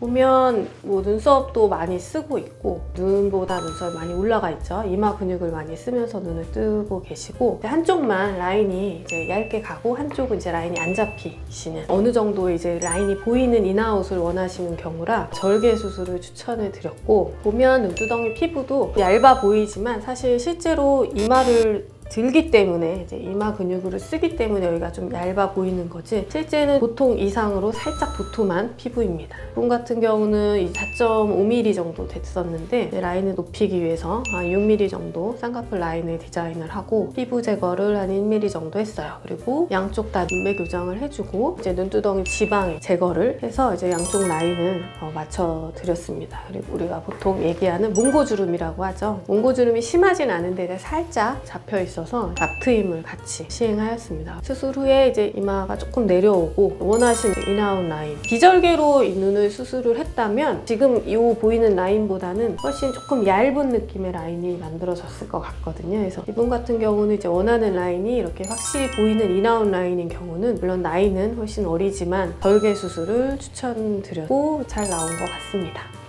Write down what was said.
보면 뭐 눈썹도 많이 쓰고 있고 눈보다 눈썹이 많이 올라가 있죠. 이마 근육을 많이 쓰면서 눈을 뜨고 계시고 한쪽만 라인이 이제 얇게 가고 한쪽은 이제 라인이 안 잡히시는 어느 정도 이제 라인이 보이는 인아웃을 원하시는 경우라 절개 수술을 추천을 드렸고 보면 눈두덩이 피부도 얇아 보이지만 사실 실제로 이마를 들기 때문에 이제 이마 근육을 쓰기 때문에 여기가 좀 얇아 보이는 거지 실제는 보통 이상으로 살짝 도톰한 피부입니다. 분 같은 경우는 이 4.5mm 정도 됐었는데 라인을 높이기 위해서 한 6mm 정도 쌍꺼풀 라인을 디자인을 하고 피부 제거를 한 1mm 정도 했어요. 그리고 양쪽 다 눈매 교정을 해주고 이제 눈두덩이 지방 제거를 해서 이제 양쪽 라인을 어, 맞춰 드렸습니다. 그리고 우리가 보통 얘기하는 몽고주름이라고 하죠. 몽고주름이 심하진 않은데 살짝 잡혀 있어 서 앞트임을 같이 시행하였습니다. 수술 후에 이제 이마가 조금 내려오고 원하시는 인아웃 라인 비절개로 이 눈을 수술을 했다면 지금 이 보이는 라인보다는 훨씬 조금 얇은 느낌의 라인이 만들어졌을 것 같거든요. 그래서 이분 같은 경우는 이제 원하는 라인이 이렇게 확실히 보이는 인아웃 라인인 경우는 물론 나이는 훨씬 어리지만 절개 수술을 추천드렸고 잘 나온 것 같습니다.